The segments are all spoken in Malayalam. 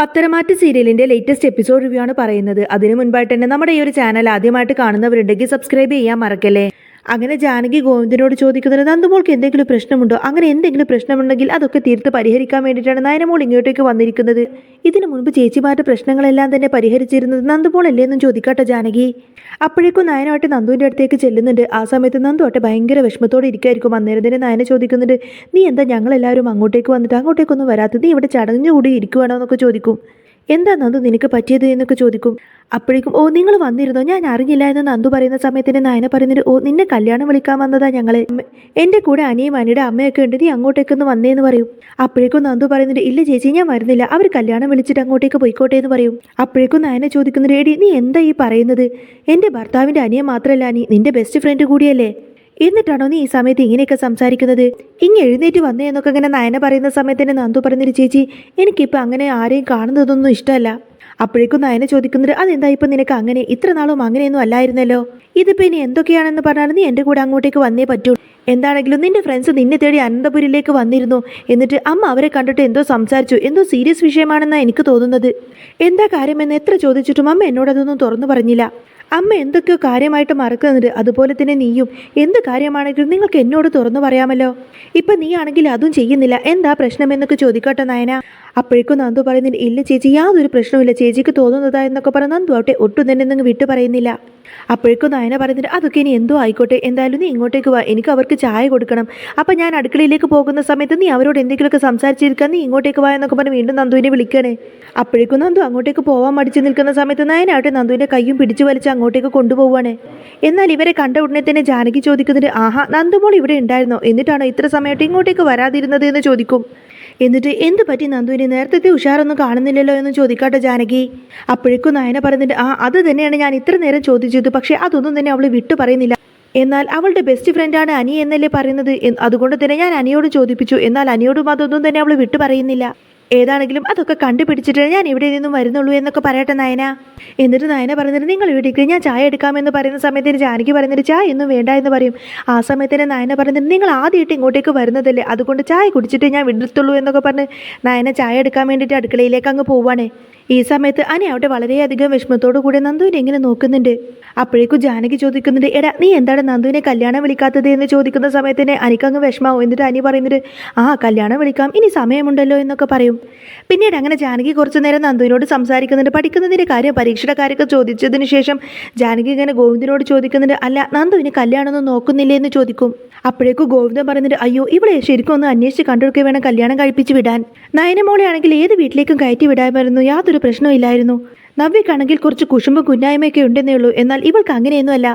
പത്തരമാറ്റ് സീരിയലിന്റെ ലേറ്റസ്റ്റ് എപ്പിസോഡ് റിവ്യൂ ആണ് പറയുന്നത്. അതിനു മുൻപായിട്ട് തന്നെ നമ്മുടെ ഈ ഒരു ചാനൽ ആദ്യമായിട്ട് കാണുന്നവരുണ്ടെങ്കിൽ സബ്സ്ക്രൈബ് ചെയ്യാൻ മറക്കല്ലേ? അങ്ങനെ ജാനകി ഗോവിന്ദനോട് ചോദിക്കുന്നത് നന്ദുമോൾക്ക് എന്തെങ്കിലും പ്രശ്നമുണ്ടോ? അങ്ങനെ എന്തെങ്കിലും പ്രശ്നമുണ്ടെങ്കിൽ അതൊക്കെ തീർത്ത് പരിഹരിക്കാൻ വേണ്ടിയിട്ടാണ് നയനമോൾ ഇങ്ങോട്ടേക്ക് വന്നിരിക്കുന്നത്. ഇതിനു മുൻപ് ചേച്ചിമാരുടെ പ്രശ്നങ്ങളെല്ലാം തന്നെ പരിഹരിച്ചിരുന്നത് നന്ദുമോൾ അല്ലേ എന്നും ചോദിക്കാട്ടെ ജാനകി. അപ്പോഴേക്കും നയനായിട്ട് നന്ദുവിന്റെ അടുത്തേക്ക് ചെല്ലുന്നുണ്ട്. ആ സമയത്ത് നന്ദു ആട്ടെ ഭയങ്കര വിഷമത്തോടെ ഇരിക്കുമായിരിക്കും അന്നേരം തന്നെ നയനെ ചോദിക്കുന്നുണ്ട് നീ എന്താ ഞങ്ങളെല്ലാവരും അങ്ങോട്ടേക്ക് വന്നിട്ട് അങ്ങോട്ടേക്കൊന്നും വരാത്തത് നീ ഇവിടെ ചടഞ്ഞുകൂടി ഇരിക്കുവാണോ? എന്നൊക്കെ ചോദിക്കും. എന്താ നന്ദു നിനക്ക് പറ്റിയത് എന്നൊക്കെ ചോദിക്കും. അപ്പോഴേക്കും ഓ നിങ്ങൾ വന്നിരുന്നോ? ഞാൻ അറിഞ്ഞില്ല എന്ന് നന്ദു പറയുന്ന സമയത്തിന് നയന പറയുന്നത് ഓ നിന്നെ കല്യാണം വിളിക്കാൻ വന്നതാ ഞങ്ങൾ എന്റെ കൂടെ അനിയും അനിയുടെ അമ്മയൊക്കെ ഉണ്ട് നീ അങ്ങോട്ടേക്കൊന്ന് വന്നേന്ന് പറയും. അപ്പോഴേക്കും നന്ദു പറയുന്നുണ്ട് ഇല്ല ചേച്ചി ഞാൻ വരുന്നില്ല. അവർ കല്യാണം വിളിച്ചിട്ട് അങ്ങോട്ടേക്ക് പോയിക്കോട്ടെ എന്ന് പറയും. അപ്പോഴേക്കും നയന ചോദിക്കുന്നുണ്ട് എടി നീ എന്താ ഈ പറയുന്നത്? എന്റെ ഭർത്താവിന്റെ അനിയൻ മാത്രമല്ല നീ നിന്റെ ബെസ്റ്റ് ഫ്രണ്ട് കൂടിയല്ലേ? എന്നിട്ടാണോ നീ ഈ സമയത്ത് ഇങ്ങനെയൊക്കെ സംസാരിക്കുന്നത്? ഇങ്ങ് എഴുന്നേറ്റ് വന്നേ എന്നൊക്കെ ഇങ്ങനെ നയന പറയുന്ന സമയത്ത് തന്നെ നന്ദു പറഞ്ഞൊരു ചേച്ചി എനിക്കിപ്പോൾ അങ്ങനെ ആരെയും കാണുന്നതൊന്നും ഇഷ്ടമല്ല. അപ്പോഴേക്കും നയന ചോദിക്കുന്നത് അതെന്താ ഇപ്പം നിനക്ക് അങ്ങനെ? ഇത്ര നാളും അങ്ങനെയൊന്നും അല്ലായിരുന്നല്ലോ. ഇതിപ്പോൾ ഇനി എന്തൊക്കെയാണെന്ന് പറഞ്ഞാൽ നീ എന്റെ കൂടെ അങ്ങോട്ടേക്ക് വന്നേ പറ്റൂ. എന്താണെങ്കിലും നിന്റെ ഫ്രണ്ട്സ് നിന്നെ തേടി അനന്തപുരിയിലേക്ക് വന്നിരുന്നു. എന്നിട്ട് അമ്മ അവരെ കണ്ടിട്ട് എന്തോ സംസാരിച്ചു. എന്തോ സീരിയസ് വിഷയമാണെന്നാണ് എനിക്ക് തോന്നുന്നത്. എന്താ കാര്യമെന്ന് എത്ര ചോദിച്ചിട്ടും അമ്മ എന്നോടതൊന്നും തുറന്നു പറഞ്ഞില്ല. അമ്മ എന്തൊക്കെയോ കാര്യമായിട്ട് മറക്കുന്നുണ്ട്. അതുപോലെ തന്നെ നീയും. എന്ത് കാര്യമാണെങ്കിലും നിങ്ങൾക്ക് എന്നോട് തുറന്നു പറയാമല്ലോ. ഇപ്പം നീ ആണെങ്കിൽ അതും ചെയ്യുന്നില്ല. എന്താ പ്രശ്നമെന്നൊക്കെ ചോദിക്കട്ടെ നയന? അപ്പോഴേക്കും നന്ദു പറയുന്നുണ്ട് ഇല്ല ചേച്ചി യാതൊരു പ്രശ്നമില്ല ചേച്ചിക്ക് തോന്നുന്നതാ എന്നൊക്കെ പറഞ്ഞ് നന്ദു അവിടെ ഒട്ടും തന്നെ നിങ്ങൾ വിട്ടു പറയുന്നില്ല. അപ്പോഴേക്കും നയന പറയുന്നുണ്ട് അതൊക്കെ ഇനി എന്തോ ആയിക്കോട്ടെ. എന്തായാലും നീ ഇങ്ങോട്ടേക്ക് വാ. എനിക്ക് അവർക്ക് ചായ കൊടുക്കണം. അപ്പം ഞാൻ അടുക്കളയിലേക്ക് പോകുന്ന സമയത്ത് നീ അവരോട് എന്തെങ്കിലുമൊക്കെ സംസാരിച്ചിരിക്കാൻ നീ ഇങ്ങോട്ടേക്ക് വാ എന്നൊക്കെ പറഞ്ഞ് വീണ്ടും നന്ദുവിനെ വിളിക്കണേ അപ്പോഴേക്കും നന്ദു അങ്ങോട്ടേക്ക് പോകാൻ മടിച്ചു നിൽക്കുന്ന സമയത്ത് നയനാവട്ടെ നന്ദുവിന്റെ കൈയും പിടിച്ചു വലിച്ച് അങ്ങോട്ടേക്ക് കൊണ്ടുപോവാണ്. എന്നാൽ ഇവരെ കണ്ട ഉടനെ തന്നെ ജാനകി ചോദിക്കുന്നുണ്ട് ആഹാ നന്ദുമോൾ ഇവിടെ ഉണ്ടായിരുന്നോ? എന്നിട്ടാണോ ഇത്ര സമയമായിട്ട് ഇങ്ങോട്ടേക്ക് വരാതിരുന്നത്? എന്ന് ചോദിക്കും. എന്നിട്ട് എന്ത് പറ്റി നന്ദുവിനെ നേരത്തെ ഉഷാറൊന്നും കാണുന്നില്ലല്ലോ എന്ന് ചോദിക്കാട്ടെ ജാനകി. അപ്പോഴേക്കും നയന പറഞ്ഞിട്ട് ആ അത് തന്നെയാണ് ഞാൻ ഇത്ര നേരം ചോദിച്ചത് പക്ഷേ അതൊന്നും തന്നെ അവൾ വിട്ടു പറയുന്നില്ല. എന്നാൽ അവളുടെ ബെസ്റ്റ് ഫ്രണ്ടാണ് അനി എന്നല്ലേ പറയുന്നത്? അതുകൊണ്ട് തന്നെ ഞാൻ അനിയോട് ചോദിപ്പിച്ചു. എന്നാൽ അനിയോടും അതൊന്നും തന്നെ അവൾ വിട്ടു പറയുന്നില്ല. ഏതാണെങ്കിലും അതൊക്കെ കണ്ടുപിടിച്ചിട്ട് ഞാൻ ഇവിടെ നിന്നും വരുന്നുള്ളൂ എന്നൊക്കെ പറയട്ടെ നയന. എന്നിട്ട് നയന പറഞ്ഞിട്ട് നിങ്ങൾ ഇവിടേക്ക് ഞാൻ ചായ എടുക്കാമെന്ന് പറയുന്ന സമയത്തിന് ജാനകി പറഞ്ഞിട്ട് ചായ ഒന്നും വേണ്ട എന്ന് പറയും. ആ സമയത്തിന് നയന പറഞ്ഞിട്ട് നിങ്ങൾ ആദ്യമായിട്ട് ഇങ്ങോട്ടേക്ക് വരുന്നതല്ലേ അതുകൊണ്ട് ചായ കുടിച്ചിട്ട് ഞാൻ വിടത്തുള്ളൂ എന്നൊക്കെ പറഞ്ഞ് നയന ചായ എടുക്കാൻ വേണ്ടിയിട്ട് അടുക്കളയിലേക്ക് അങ്ങ് പോവാണേ. ഈ സമയത്ത് അനി അവിടെ വളരെയധികം വിഷമത്തോടു കൂടി നന്ദുവിനെ എങ്ങനെ നോക്കുന്നുണ്ട്. അപ്പോഴേക്കും ജാനകി ചോദിക്കുന്നുണ്ട് എടാ നീ എന്താണ് നന്ദുവിനെ കല്യാണം വിളിക്കാത്തത് എന്ന് ചോദിക്കുന്ന സമയത്തിന് അനിക്കങ്ങ് വിഷമാവും. എന്നിട്ട് അനി പറയുന്നത് ആ കല്യാണം വിളിക്കാം ഇനി സമയമുണ്ടല്ലോ എന്നൊക്കെ പറയും. പിന്നീട് അങ്ങനെ ജാനകി കുറച്ചു നേരം നന്ദുവിനോട് സംസാരിക്കുന്നുണ്ട്. പഠിക്കുന്നതിന്റെ കാര്യം പരീക്ഷയുടെ കാര്യമൊക്കെ ചോദിച്ചതിന് ശേഷം ജാനകി ഇങ്ങനെ ഗോവിന്ദനോട് ചോദിക്കുന്നുണ്ട് അല്ല നന്ദുവിന് കല്യാണമൊന്നും നോക്കുന്നില്ലേ എന്ന് ചോദിക്കും. അപ്പോഴേക്കും ഗോവിന്ദൻ പറയുന്നുണ്ട് അയ്യോ ഇവിടെ ശരിക്കും ഒന്ന് അന്വേഷിച്ച് കണ്ടെടുക്കുക വേണം കല്യാണം കഴിപ്പിച്ച് വിടാൻ. നയനമോളെ ആണെങ്കിൽ ഏത് വീട്ടിലേക്കും കയറ്റി വിടാമായിരുന്നു യാതൊരു പ്രശ്നവും ഇല്ലായിരുന്നു നവ്യക്കാണെങ്കിൽ കുറച്ച് കുശുമ്പും കുന്നായ്മയൊക്കെ ഉണ്ടെന്നേ ഉള്ളൂ. എന്നാൽ ഇവൾക്ക് അങ്ങനെയൊന്നുമല്ല.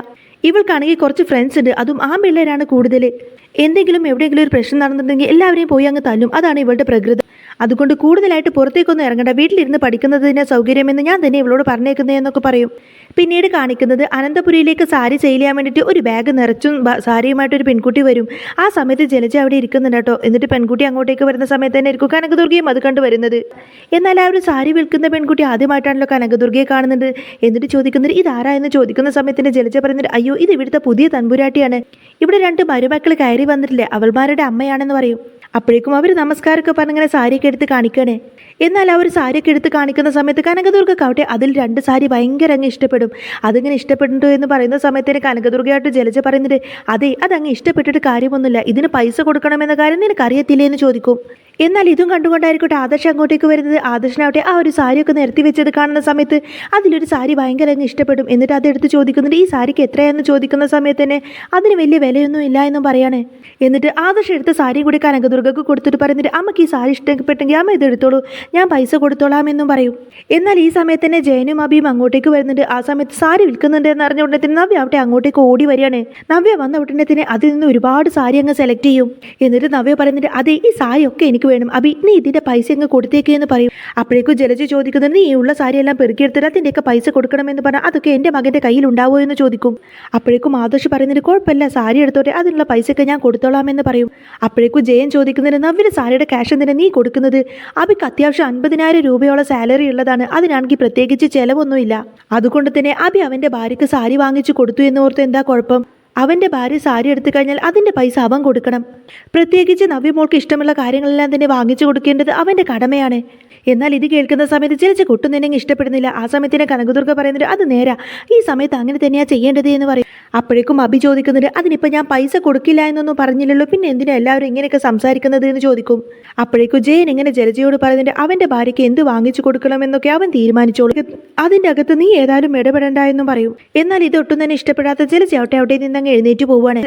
ഇവൾക്കാണെങ്കിൽ കുറച്ച് ഫ്രണ്ട്സ് ഉണ്ട്. അതും ആ പിള്ളേരാണ് കൂടുതൽ എന്തെങ്കിലും എവിടെയെങ്കിലും ഒരു പ്രശ്നം നടന്നിട്ടുണ്ടെങ്കിൽ എല്ലാവരെയും പോയി അങ്ങ് തല്ലും. അതാണ് ഇവളുടെ പ്രകൃതി. അതുകൊണ്ട് കൂടുതലായിട്ട് പുറത്തേക്കൊന്നും ഇറങ്ങണ്ട. വീട്ടിലിരുന്ന് പഠിക്കുന്നതിന് സൗകര്യമെന്ന് ഞാൻ തന്നെ ഇവളോട് പറഞ്ഞേക്കുന്നതെന്നൊക്കെ പറയും. പിന്നീട് കാണിക്കുന്നത് അനന്തപുരിയിലേക്ക് സാരി സെയിൽ ചെയ്യാൻ വേണ്ടിയിട്ട് ഒരു ബാഗ് നിറച്ചും സാരിയുമായിട്ട് ഒരു പെൺകുട്ടി വരും. ആ സമയത്ത് ജലജ അവിടെ ഇരിക്കുന്നുണ്ട് കേട്ടോ. എന്നിട്ട് പെൺകുട്ടി അങ്ങോട്ടേക്ക് വരുന്ന സമയത്ത് തന്നെ ഇരിക്കും കനകദുർഗയും അത് കണ്ടു വരുന്നത്. എന്നാൽ ആ ഒരു സാരി വിൽക്കുന്ന പെൺകുട്ടി ആദ്യമായിട്ടാണല്ലോ കനകദുർഗയെ കാണുന്നത്. എന്നിട്ട് ചോദിക്കുന്നത് ഇതാരാ എന്ന് ചോദിക്കുന്ന സമയത്തിന് ജലജ പറയുന്നത് അയ്യോ ഇത് ഇവിടുത്തെ പുതിയ തൻപുരാട്ടിയാണ് ഇവിടെ രണ്ട് മരുമക്കൾ കയറി വന്നിട്ടില്ലേ? അവൾമാരുടെ അമ്മയാണെന്ന് പറയും. അപ്പോഴേക്കും അവർ നമസ്കാരമൊക്കെ പറഞ്ഞിങ്ങനെ സാരിയൊക്കെ എടുത്ത് കാണിക്കണേ. എന്നാൽ അവർ സാരിയൊക്കെ എടുത്ത് കാണിക്കുന്ന സമയത്ത് കനകദുർഗക്കാവട്ടെ അതിൽ രണ്ട് സാരി ഭയങ്കര അങ്ങ് ഇഷ്ടപ്പെടും. അതിങ്ങനെ ഇഷ്ടപ്പെട്ടിട്ടു എന്ന് പറയുന്ന സമയത്തിന് കനകദുർഗയായിട്ട് ജലജ പറയുന്നുണ്ട് അതെ അതങ്ങ് ഇഷ്ടപ്പെട്ടിട്ട് കാര്യമൊന്നുമില്ല. ഇതിന് പൈസ കൊടുക്കണമെന്ന കാര്യം നിനക്കറിയത്തില്ലേ? എന്ന് ചോദിക്കും. എന്നാൽ ഇതും കണ്ടുകൊണ്ടായിരിക്കട്ടെ ആദർശ് അങ്ങോട്ടേക്ക് വരുന്നത്. ആദർശനാവട്ടെ ആ ഒരു സാരിയൊക്കെ നിരത്തി വെച്ചത് കാണുന്ന സമയത്ത് അതിലൊരു സാരി ഭയങ്കര അങ്ങ് ഇഷ്ടപ്പെടും. എന്നിട്ട് അതെടുത്ത് ചോദിക്കുന്നുണ്ട് ഈ സാരിക്ക് എത്രയാണെന്ന് ചോദിക്കുന്ന സമയത്ത് തന്നെ അതിന് വലിയ വിലയൊന്നും ഇല്ല എന്നും പറയാണ്. എന്നിട്ട് ആദർശ് എടുത്ത സാരിയും കൂടി കനകദുർഗക്ക് കൊടുത്തിട്ട് പറയുന്നിട്ട് അമ്മയ്ക്ക് ഈ സാരി ഇഷ്ടപ്പെട്ടെങ്കിൽ അമ്മ ഇത് എടുത്തോളൂ. ഞാൻ പൈസ കൊടുത്തോളാം എന്നും പറയും. എന്നാൽ ഈ സമയത്ത് തന്നെ ജയനും അബിയും അങ്ങോട്ടേക്ക് വരുന്നുണ്ട്. ആ സമയത്ത് സാരി വിൽക്കുന്നുണ്ട് എന്ന് അറിഞ്ഞ ഉടനെ തന്നെ നവ്യ അവിടെ അങ്ങോട്ടേക്ക് ഓടി വരികയാണ്. നവ്യ വന്ന ഉടനെ തന്നെ അതിൽ നിന്ന് ഒരുപാട് സാരി അങ്ങ് സെലക്ട് ചെയ്യും. എന്നിട്ട് നവ്യ പറയുന്നുണ്ട് അതെ ഈ സാരി ഒക്കെ എനിക്ക് വേണം. അബി നീ ഇതിന്റെ പൈസ അങ്ങ് കൊടുത്തേക്ക്? എന്ന് പറയും. അപ്പോഴേക്കും ജലജ ചോദിക്കുന്നത് നീ ഉള്ള സാരി എല്ലാം പെറുക്കിയെടുത്തിട്ട് അതിന്റെയൊക്കെ പൈസ കൊടുക്കണമെന്ന് പറഞ്ഞാൽ അതൊക്കെ എന്റെ മകന്റെ കയ്യിൽ ഉണ്ടാവോ എന്ന് ചോദിക്കും. അപ്പോഴേക്കും ആദർശ് പറയുന്നത് കുഴപ്പമില്ല സാരി എടുത്തോട്ടെ അതിനുള്ള പൈസയൊക്കെ ഞാൻ കൊടുത്തോളാം എന്ന് പറയും. അപ്പോഴേക്കും ജയൻ ചോദിക്കുന്നതിന് നവ്വിന് സാരിയുടെ ക്യാഷ് എന്തിനാ നീ കൊടുക്കുന്നത്? അബിക്ക് അത്യാവശ്യം അൻപതിനായിരം രൂപയോളം സാലറി ഉള്ളതാണ് അതിനാണെങ്കിൽ പ്രത്യേകിച്ച് ചിലവൊന്നുമില്ല. അതുകൊണ്ട് തന്നെ അബി അവന്റെ ഭാര്യയ്ക്ക് സാരി വാങ്ങിച്ചു കൊടുത്തു എന്ന് ഓർത്ത് എന്താ കുഴപ്പം? അവന്റെ ഭാര്യ സാരി എടുത്തു കഴിഞ്ഞാൽ അതിന്റെ പൈസ അവൻ കൊടുക്കണം. പ്രത്യേകിച്ച് നവ്യമോൾക്ക് ഇഷ്ടമുള്ള കാര്യങ്ങളെല്ലാം തന്നെ വാങ്ങിച്ചു കൊടുക്കേണ്ടത് അവന്റെ കടമയാണ്. എന്നാൽ ഇത് കേൾക്കുന്ന സമയത്ത് ചിലച്ച് കൊട്ടുന്നതിനെ ഇഷ്ടപ്പെടുന്നില്ല. ആ സമയത്തിന് കനകദുർഗ പറയുന്നുണ്ട് അത് നേരാ. ഈ സമയത്ത് അങ്ങനെ തന്നെയാണ് ചെയ്യേണ്ടത് എന്ന് പറയും. അപ്പോഴേക്കും അഭി ചോദിക്കുന്നുണ്ട് അതിനിപ്പോൾ ഞാൻ പൈസ കൊടുക്കില്ല എന്നൊന്നും പറഞ്ഞില്ലല്ലോ. പിന്നെ എന്തിനാ എല്ലാവരും ഇങ്ങനെയൊക്കെ സംസാരിക്കുന്നത് എന്ന് ചോദിക്കും. അപ്പോഴേക്കും ജയൻ ഇങ്ങനെ ജലജയോട് പറയുന്നുണ്ട് അവന്റെ ഭാര്യയ്ക്ക് എന്ത് വാങ്ങിച്ചു കൊടുക്കണമെന്നൊക്കെ അവൻ തീരുമാനിച്ചോളൂ. അതിന്റെ അകത്ത് നീ ഏതായാലും ഇടപെടണ്ട എന്നും പറയും. എന്നാൽ ഇതൊട്ടും തന്നെ ഇഷ്ടപ്പെടാത്ത ജലജ അവിടെ അവിടെ നിന്നങ്ങ് എഴുന്നേറ്റ് പോവുകയാണ്.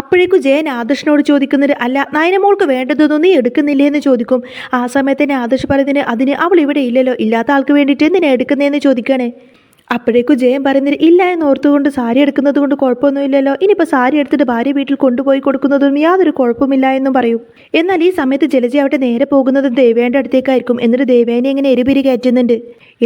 അപ്പോഴേക്കും ജയൻ ആദർശനോട് ചോദിക്കുന്നത് അല്ല നയനമോൾക്ക് വേണ്ടതൊന്നും നീ എടുക്കുന്നില്ലേ? എന്ന് ചോദിക്കും. ആ സമയത്ത് തന്നെ ആദർശ് പറയുന്നതിന് അതിന് അവൾ ഇവിടെ ഇല്ലല്ലോ ഇല്ലാത്ത ആൾക്ക് വേണ്ടിയിട്ട് എന്തിനാ എടുക്കുന്നതെന്ന് ചോദിക്കുകയാണ്. അപ്പോഴേക്കും ജയൻ പറയുന്നത് ഇല്ല എന്ന് ഓർത്തുകൊണ്ട് സാരി എടുക്കുന്നത് കൊണ്ട് കുഴപ്പമൊന്നുമില്ലല്ലോ. ഇനിയിപ്പോൾ സാരി എടുത്തിട്ട് ഭാര്യ വീട്ടിൽ കൊണ്ടുപോയി കൊടുക്കുന്നതും യാതൊരു കുഴപ്പമില്ല എന്നും പറയും. എന്നാൽ ഈ സമയത്ത് ജലജ അവിടെ നേരെ പോകുന്നത് ദേവേന്റെ അടുത്തേക്കായിരിക്കും. എന്നിട്ട് ദേവേനെ ഇങ്ങനെ എരിപിരി കയറ്റുന്നുണ്ട്.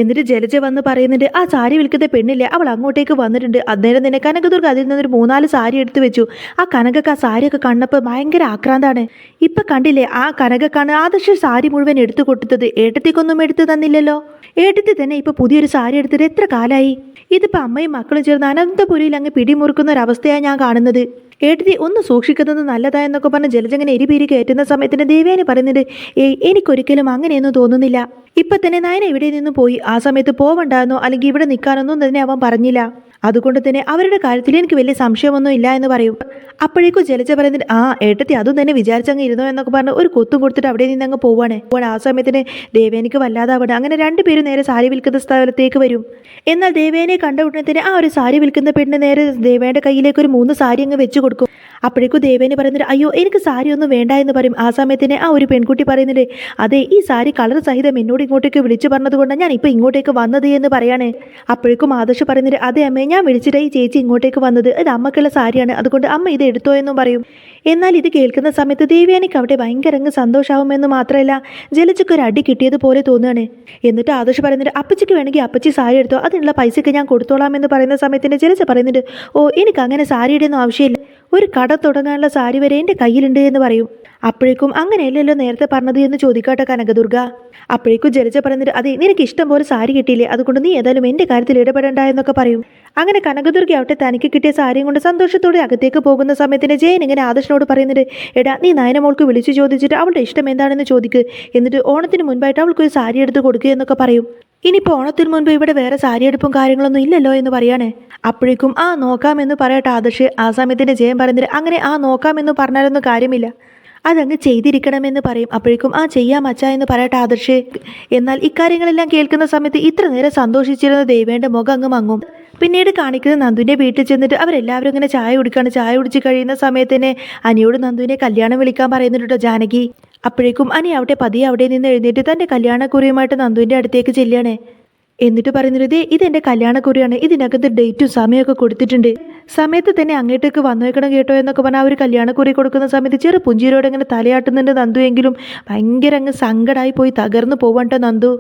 എന്നിട്ട് ജലജ വന്ന് പറയുന്നുണ്ട് ആ സാരി വിൽക്കുന്ന പെണ്ണില്ലേ അവൾ അങ്ങോട്ടേക്ക് വന്നിട്ടുണ്ട്. അന്നേരം തന്നെ കനകദുർഗ അതിൽ നിന്നൊരു മൂന്നാൽ സാരി എടുത്തു വെച്ചു. ആ കനകക്ക് ആ സാരിയൊക്കെ കണ്ടപ്പോൾ ഭയങ്കര ആക്രാന്താണ്. ഇപ്പൊ കണ്ടില്ലേ ആ കനകക്കാണ് ആദർശ സാരി മുഴുവൻ എടുത്തു കൊടുത്തത് ഏട്ടത്തേക്കൊന്നും എടുത്തു തന്നില്ലല്ലോ. ഏട്ടത്തി തന്നെ ഇപ്പൊ പുതിയൊരു സാരി എടുത്തിട്ട് എത്ര കാലായി? ഇതിപ്പോൾ അമ്മയും മക്കളും ചേർന്ന് അനന്തപുരിയിൽ അങ്ങ് പിടിമുറുക്കുന്ന ഒരവസ്ഥയാണ് ഞാൻ കാണുന്നത്. ഏട്ടത്തി ഒന്ന് സൂക്ഷിക്കുന്നത് നല്ലതായെന്നൊക്കെ പറഞ്ഞ് ജലജങ്ങനെ എരിപേരി കയറ്റുന്ന സമയത്തിന് ദേവേനെ പറയുന്നുണ്ട് ഏയ് എനിക്കൊരിക്കലും അങ്ങനെയൊന്നും തോന്നുന്നില്ല. ഇപ്പൊ തന്നെ നയന ഇവിടെ നിന്ന് പോയി. ആ സമയത്ത് പോവണ്ടായെന്നോ അല്ലെങ്കിൽ ഇവിടെ നിൽക്കാനൊന്നും തന്നെ അവൻ പറഞ്ഞില്ല. അതുകൊണ്ട് തന്നെ അവരുടെ കാര്യത്തിൽ എനിക്ക് വലിയ സംശയമൊന്നും ഇല്ല എന്ന് പറയും. അപ്പോഴേക്കും ജലജ പറയുന്നത് ആ ഏട്ടത്തി അതും തന്നെ വിചാരിച്ചങ്ങ് ഇരുന്നോ എന്നൊക്കെ പറഞ്ഞ് ഒരു കൊത്തും കൊടുത്തിട്ട് അവിടെ നിന്ന് അങ്ങ് പോവാണ്. അപ്പോൾ ആ സമയത്തിന് ദേവേനിക്ക് അവിടെ അങ്ങനെ രണ്ട് രണ്ടുപേരും നേരെ സാരി വിൽക്കുന്ന സ്ഥലത്തേക്ക് വരും. എന്നാൽ ദേവേനെ കണ്ട ഉടനെ തന്നെ ആ ഒരു സാരി വിൽക്കുന്ന പെണ്ണ് നേരെ ദേവേന്റെ കയ്യിലേക്ക് ഒരു മൂന്ന് സാരി അങ്ങ് വെച്ച് കൊടുക്കും. അപ്പോഴേക്കും ദേവേന് പറയുന്നുണ്ട് അയ്യോ എനിക്ക് സാരി ഒന്നും വേണ്ട എന്ന് പറയും. ആ സമയത്തിന് ആ ഒരു പെൺകുട്ടി പറയുന്നുണ്ട് അതെ ഈ സാരി കളർ സഹിതം എന്നോട് ഇങ്ങോട്ടേക്ക് വിളിച്ചു പറഞ്ഞതുകൊണ്ടാണ് ഞാൻ ഇപ്പോൾ ഇങ്ങോട്ടേക്ക് വന്നത് എന്ന് പറയാണ്. അപ്പോഴേക്കും ആദർശ് പറയുന്നുണ്ട് അതെ അമ്മേ ഞാൻ വിളിച്ചിട്ടായി ചേച്ചി ഇങ്ങോട്ടേക്ക് വന്നത്. ഇത് അമ്മക്കുള്ള സാരിയാണ്. അതുകൊണ്ട് അമ്മ ഇത് എടുത്തോ എന്നും പറയും. എന്നാൽ ഇത് കേൾക്കുന്ന സമയത്ത് ദേവ്യാനിക്ക് അവിടെ ഭയങ്കര അങ്ങ് സന്തോഷമാവുമെന്ന് മാത്രമല്ല ജലജയ്ക്ക് ഒരു അടി കിട്ടിയതുപോലെ തോന്നുകയാണ്. എന്നിട്ട് ആദർശ് പറയുന്നുണ്ട് അപ്പച്ചിക്ക് വേണമെങ്കിൽ അപ്പച്ചി സാരി എടുത്തോ അതിനുള്ള പൈസയ്ക്ക് ഞാൻ കൊടുത്തോളാം എന്ന് പറയുന്ന സമയത്തിന് ജലജ പറയുന്നുണ്ട് ഓ എനിക്ക് അങ്ങനെ സാരിയുടെ ഒന്നും ആവശ്യമില്ല. ഒരു കട തുടങ്ങാനുള്ള സാരി വരെ എന്റെ കയ്യിലുണ്ട് എന്ന് പറയും. അപ്പോഴേക്കും അങ്ങനെയല്ലല്ലോ നേരത്തെ പറഞ്ഞത് എന്ന് ചോദിക്കാട്ടെ കനകദുർഗ. അപ്പോഴേക്കും ജലജ പറയുന്നത് അതെ നിനക്ക് ഇഷ്ടം പോലെ സാരി കിട്ടിയില്ലേ അതുകൊണ്ട് നീ ഏതായാലും എന്റെ കാര്യത്തിൽ ഇടപെടണ്ട എന്നൊക്കെ പറയും. അങ്ങനെ കനകദുർഗ ആവട്ടെ തനിക്ക് കിട്ടിയ സാരിയും കൊണ്ട് സന്തോഷത്തോടെ അകത്തേക്ക് പോകുന്ന സമയത്തിന് ജയൻ ഇങ്ങനെ ആദർശനോട് പറയുന്നത് എടാ നീ നയനമോൾക്ക് വിളിച്ചു ചോദിച്ചിട്ട് അവളുടെ ഇഷ്ടം എന്താണെന്ന് ചോദിക്ക്. എന്നിട്ട് ഓണത്തിന് മുൻപായിട്ട് അവൾക്ക് ഒരു സാരി എടുത്ത് കൊടുക്കുക എന്നൊക്കെ പറയും. ഇനിയിപ്പോൾ ഓണത്തിന് മുൻപ് ഇവിടെ വേറെ സാരി എടുപ്പും കാര്യങ്ങളൊന്നും ഇല്ലല്ലോ എന്ന് പറയുകയാണ് അപ്പോഴേക്കും ആ നോക്കാമെന്ന് പറയട്ടെ ആദർശ്. ആ സമയത്തിന് ജയൻ പറയുന്നത് അങ്ങനെ ആ നോക്കാമെന്ന് പറഞ്ഞാലൊന്നും കാര്യമില്ല. അതങ്ങ് ചെയ്തിരിക്കണമെന്ന് പറയും. അപ്പോഴേക്കും ആ ചെയ്യാം അച്ഛ എന്ന് പറയട്ടെ ആദർശ്. എന്നാൽ ഇക്കാര്യങ്ങളെല്ലാം കേൾക്കുന്ന സമയത്ത് ഇത്ര നേരം സന്തോഷിച്ചിരുന്ന ദേവേന്റെ മുഖം അങ്ങ് മങ്ങും. പിന്നീട് കാണിക്കുന്നത് നന്ദുവിന്റെ വീട്ടിൽ ചെന്നിട്ട് അവരെല്ലാവരും ഇങ്ങനെ ചായ കുടിക്കുകയാണ് ചായ കുടിച്ച് കഴിയുന്ന സമയത്ത് തന്നെ അനിയോട് നന്ദുവിനെ കല്യാണം വിളിക്കാൻ പറയുന്നുണ്ട് ജാനകി. അപ്പോഴേക്കും അനി അവിടെ പതിയെ അവിടെ നിന്ന് എഴുന്നേറ്റ് തന്റെ കല്യാണക്കുറിയുമായിട്ട് നന്ദുവിന്റെ അടുത്തേക്ക് ചെല്ലുകയാണ്. എന്നിട്ട് പറയുന്നത് ഇതെന്റെ കല്യാണക്കുറിയാണ്. ഇതിനകത്ത് ഡേറ്റും സമയമൊക്കെ കൊടുത്തിട്ടുണ്ട്. സമയത്ത് തന്നെ അങ്ങോട്ടേക്ക് വന്നേക്കണം കേട്ടോ എന്നൊക്കെ പറഞ്ഞാൽ ആ ഒരു കല്യാണക്കുറി കൊടുക്കുന്ന സമയത്ത് ചെറു പുഞ്ചിരോട് ഇങ്ങനെ തലയാട്ടുന്നുണ്ട് നന്ദു എങ്കിലും ഭയങ്കര അങ്ങ് സങ്കടമായി പോയി തകർന്നു പോവണ്ടോ നന്ദു.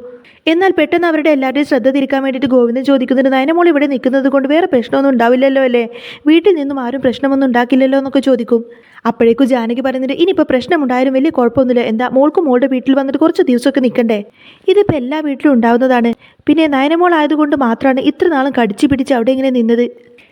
എന്നാൽ പെട്ടെന്ന് അവരുടെ എല്ലാവരുടെയും ശ്രദ്ധ തിരിക്കാൻ വേണ്ടിയിട്ട് ഗോവിന്ദൻ ചോദിക്കുന്നുണ്ട് നയനമോൾ ഇവിടെ നിൽക്കുന്നത് കൊണ്ട് വേറെ പ്രശ്നമൊന്നും ഉണ്ടാവില്ലല്ലോ അല്ലേ? വീട്ടിൽ നിന്നും ആരും പ്രശ്നമൊന്നും ഉണ്ടാക്കില്ലല്ലോ എന്നൊക്കെ ചോദിക്കും. അപ്പോഴേക്കും ജാനകി പറയുന്നുണ്ട് ഇനിയിപ്പോൾ പ്രശ്നമുണ്ടായാലും വലിയ കുഴപ്പമൊന്നുമില്ല. എന്താ മോൾക്കും മോളുടെ വീട്ടിൽ വന്നിട്ട് കുറച്ച് ദിവസമൊക്കെ നിൽക്കണ്ടേ? ഇതിപ്പോൾ എല്ലാ വീട്ടിലും ഉണ്ടാവുന്നതാണ്. പിന്നെ നയനമോൾ ആയതുകൊണ്ട് മാത്രമാണ് ഇത്ര നാളും കടിച്ചു പിടിച്ച് അവിടെ ഇങ്ങനെ നിന്നത്.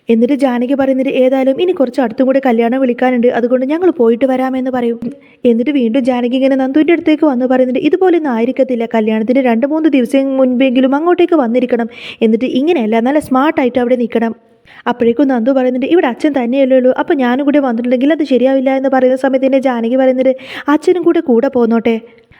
എന്നിട്ട് ജാനകി പറയുന്നത് ഏതായാലും ഇനി കുറച്ച് അടുത്തും കൂടെ കല്യാണം വിളിക്കാനുണ്ട്. അതുകൊണ്ട് ഞങ്ങൾ പോയിട്ട് വരാമെന്ന് പറയും. എന്നിട്ട് വീണ്ടും ജാനകി ഇങ്ങനെ നന്ദുവിന്റെ അടുത്തേക്ക് വന്ന് പറയുന്നുണ്ട് ഇതുപോലൊന്നും ആയിരിക്കത്തില്ല. കല്യാണത്തിന് രണ്ട് മൂന്ന് ദിവസം മുൻപെങ്കിലും അങ്ങോട്ടേക്ക് വന്നിരിക്കണം. എന്നിട്ട് ഇങ്ങനെയല്ല നല്ല സ്മാർട്ടായിട്ട് അവിടെ നിൽക്കണം. അപ്പോഴേക്കും നന്ദു പറയുന്നുണ്ട് ഇവിടെ അച്ഛൻ തന്നെയല്ലേ ഉള്ളൂ. അപ്പോൾ ഞാനും കൂടെ വന്നിട്ടുണ്ടെങ്കിൽ അത് ശരിയാവില്ല എന്ന് പറയുന്ന സമയത്ത് തന്നെ ജാനകി പറയുന്നുണ്ട് അച്ഛനും കൂടെ കൂടെ പോന്നോട്ടെ.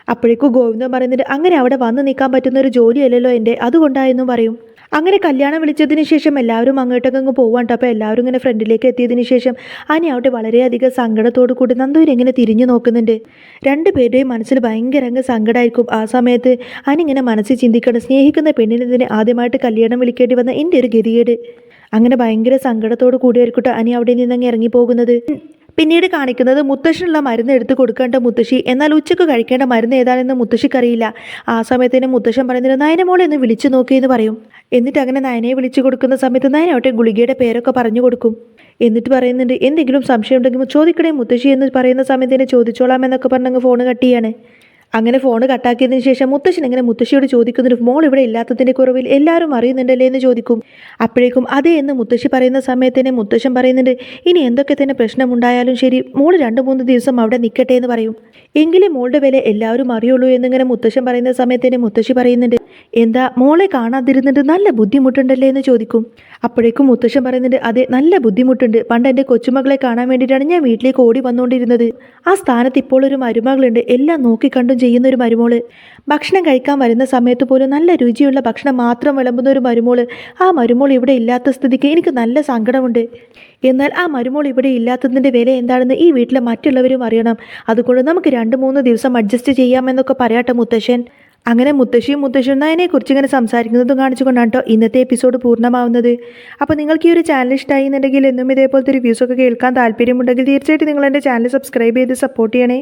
അപ്പോഴേക്കും ഗോവിന്ദൻ പറയുന്നുണ്ട് അങ്ങനെ അവിടെ വന്ന് നിൽക്കാൻ പറ്റുന്ന ഒരു ജോലിയല്ലല്ലോ എന്റെ. അതുകൊണ്ടായെന്നും പറയും. അങ്ങനെ കല്യാണം വിളിച്ചതിന് ശേഷം എല്ലാവരും അങ്ങോട്ടൊക്കെ അങ്ങ് പോവാണ്ട് അപ്പോൾ എല്ലാവരും ഇങ്ങനെ ഫ്രണ്ടിലേക്ക് എത്തിയതിന് ശേഷം അനി അവിടെ വളരെയധികം സങ്കടത്തോടു കൂടി നന്ദൂരി ഇങ്ങനെ തിരിഞ്ഞു നോക്കുന്നുണ്ട്. രണ്ടുപേരുടെയും മനസ്സിൽ ഭയങ്കര അങ്ങ് സങ്കടമായിരിക്കും. ആ സമയത്ത് അനി ഇങ്ങനെ മനസ്സിൽ ചിന്തിക്കണം സ്നേഹിക്കുന്ന പെണ്ണിനെ തന്നെ ആദ്യമായിട്ട് കല്യാണം വിളിക്കേണ്ടി വന്ന എന്റെ ഒരു ഗതികേട്. അങ്ങനെ ഭയങ്കര സങ്കടത്തോട് കൂടിയായിരിക്കട്ടെ അനി അവിടെ നിന്നങ്ങ് ഇറങ്ങിപ്പോകുന്നത് പിന്നീട് കാണിക്കുന്നത് മുത്തശ്ശനുള്ള മരുന്ന് എടുത്ത് കൊടുക്കേണ്ട മുത്തശ്ശി. എന്നാൽ ഉച്ചയ്ക്ക് കഴിക്കേണ്ട മരുന്ന് ഏതാണെന്ന് മുത്തശ്ശിക്കറിയില്ല. ആ സമയത്തിന് മുത്തശ്ശൻ പറയുന്നത് നയനമോളെ ഒന്ന് വിളിച്ചു നോക്കിയെന്ന് പറയും. എന്നിട്ട് അങ്ങനെ നയനയെ വിളിച്ചു കൊടുക്കുന്ന സമയത്ത് നയനോട്ടെ ഗുളികയുടെ പേരൊക്കെ പറഞ്ഞു കൊടുക്കും. എന്നിട്ട് പറയുന്നുണ്ട് എന്തെങ്കിലും സംശയം ഉണ്ടെങ്കിൽ ചോദിക്കണേ മുത്തശ്ശി എന്ന് പറയുന്ന സമയത്തിന് ചോദിച്ചോളാം എന്നൊക്കെ പറഞ്ഞങ്ങ് ഫോൺ കട്ട് ചെയ്യാണ്. അങ്ങനെ ഫോൺ കട്ടാക്കിയതിന് ശേഷം മുത്തശ്ശൻ ഇങ്ങനെ മുത്തശ്ശിയോട് ചോദിക്കുന്നൊരു മോൾ ഇവിടെ ഇല്ലാത്തതിന്റെ കുറവിൽ എല്ലാവരും അറിയുന്നുണ്ടല്ലേ എന്ന് ചോദിക്കും. അപ്പോഴേക്കും അതേ എന്ന് മുത്തശ്ശി പറയുന്ന സമയത്ത് തന്നെ മുത്തശ്ശൻ പറയുന്നുണ്ട് ഇനി എന്തൊക്കെ തന്നെ പ്രശ്നമുണ്ടായാലും ശരി മോൾ രണ്ട് മൂന്ന് ദിവസം അവിടെ നിൽക്കട്ടെ എന്ന് പറയും. എങ്കിലും മോളുടെ വില എല്ലാവരും അറിയുള്ളൂ എന്നിങ്ങനെ മുത്തശ്ശൻ പറയുന്ന സമയത്ത് തന്നെ മുത്തശ്ശി പറയുന്നുണ്ട് എന്താ മോളെ കാണാതിരുന്നിട്ട് നല്ല ബുദ്ധിമുട്ടുണ്ടല്ലേ എന്ന് ചോദിക്കും. അപ്പോഴേക്കും മുത്തശ്ശൻ പറയുന്നുണ്ട് അതെ നല്ല ബുദ്ധിമുട്ടുണ്ട്. പണ്ട് എന്റെ കൊച്ചുമകളെ കാണാൻ വേണ്ടിയിട്ടാണ് ഞാൻ വീട്ടിലേക്ക് ഓടി വന്നുകൊണ്ടിരുന്നത്. ആ സ്ഥാനത്ത് ഇപ്പോൾ ഒരു മരുമകളുണ്ട്. എല്ലാം നോക്കിക്കണ്ടും ചെയ്യുന്ന ഒരു മരുമോൾ. ഭക്ഷണം കഴിക്കാൻ വരുന്ന സമയത്ത് പോലും നല്ല രുചിയുള്ള ഭക്ഷണം മാത്രം വിളമ്പുന്ന ഒരു മരുമോൾ. ആ മരുമോൾ ഇവിടെ ഇല്ലാത്ത സ്ഥിതിക്ക് എനിക്ക് നല്ല സങ്കടമുണ്ട്. എന്നാൽ ആ മരുമോൾ ഇവിടെ ഇല്ലാത്തതിന്റെ വില എന്താണെന്ന് ഈ വീട്ടിലെ മറ്റുള്ളവരും അറിയണം. അതുകൊണ്ട് നമുക്ക് രണ്ട് മൂന്ന് ദിവസം അഡ്ജസ്റ്റ് ചെയ്യാമെന്നൊക്കെ പറയാട്ടെ മുത്തശ്ശൻ. അങ്ങനെ മുത്തശ്ശിയും മുത്തശ്ശിയും അതിനെക്കുറിച്ച് ഇങ്ങനെ സംസാരിക്കുന്നതും കാണിച്ചുകൊണ്ടാണ് കേട്ടോ ഇന്നത്തെ എപ്പിസോഡ് പൂർണമാവുന്നത്. അപ്പോൾ നിങ്ങൾക്ക് ഈ ഒരു ചാനൽ ഇഷ്ടമായി എന്നുണ്ടെങ്കിൽ എന്നും ഇതേപോലത്തെ റിവ്യൂസൊക്കെ കേൾക്കാൻ താല്പര്യമുണ്ടെങ്കിൽ തീർച്ചയായിട്ടും നിങ്ങൾ എന്റെ ചാനൽ സബ്സ്ക്രൈബ് ചെയ്ത് സപ്പോർട്ട് ചെയ്യണേ.